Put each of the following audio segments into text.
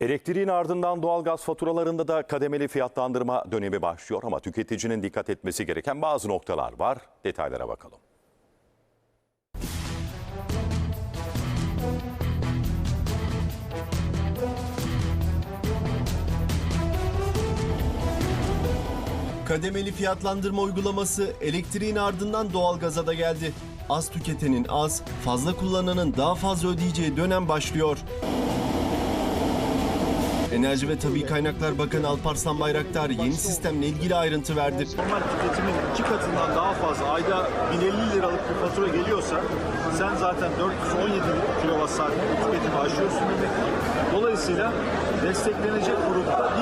Elektriğin ardından doğalgaz faturalarında da kademeli fiyatlandırma dönemi başlıyor ama tüketicinin dikkat etmesi gereken bazı noktalar var. Detaylara bakalım. Kademeli fiyatlandırma uygulaması elektriğin ardından doğalgaza da geldi. Az tüketenin az, fazla kullananın daha fazla ödeyeceği dönem başlıyor. Enerji ve Tabi Kaynaklar Bakanı Alparslan Bayraktar yeni sistemle ilgili ayrıntı verdi. normal tüketimin iki katından daha fazla ayda 1050 liralık bir fatura geliyorsa sen zaten 417 kilowatt saat tüketimi aşıyorsun demek. Dolayısıyla desteklenecek grupta.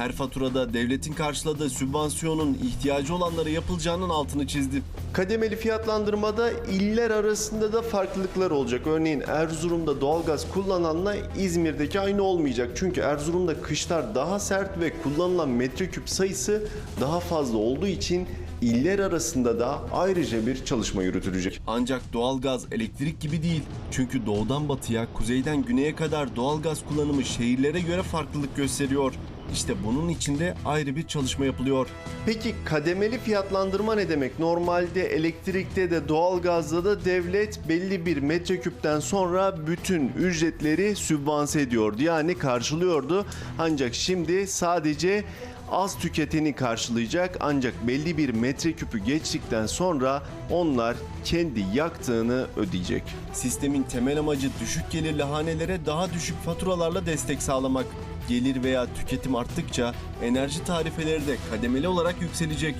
Her faturada devletin karşıladığı sübvansiyonun ihtiyacı olanlara yapılacağının altını çizdi. Kademeli fiyatlandırmada iller arasında da farklılıklar olacak. Örneğin Erzurum'da doğalgaz kullananla İzmir'deki aynı olmayacak. Çünkü Erzurum'da kışlar daha sert ve kullanılan metreküp sayısı daha fazla olduğu için iller arasında da ayrıca bir çalışma yürütülecek. Ancak doğalgaz elektrik gibi değil. Çünkü doğudan batıya, kuzeyden güneye kadar doğalgaz kullanımı şehirlere göre farklılık gösteriyor. İşte bunun içinde ayrı bir çalışma yapılıyor. Peki kademeli fiyatlandırma ne demek? Normalde elektrikte de doğalgazda da devlet belli bir metreküpten sonra bütün ücretleri sübvanse ediyordu. Yani karşılıyordu. Ancak şimdi sadece az tüketeni karşılayacak ancak belli bir metreküpü geçtikten sonra onlar kendi yaktığını ödeyecek. Sistemin temel amacı düşük gelirli hanelere daha düşük faturalarla destek sağlamak. Gelir veya tüketim arttıkça enerji tarifeleri de kademeli olarak yükselecek.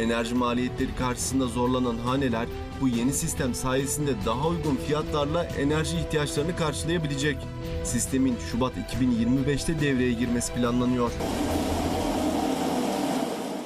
Enerji maliyetleri karşısında zorlanan haneler bu yeni sistem sayesinde daha uygun fiyatlarla enerji ihtiyaçlarını karşılayabilecek. Sistemin Şubat 2025'te devreye girmesi planlanıyor.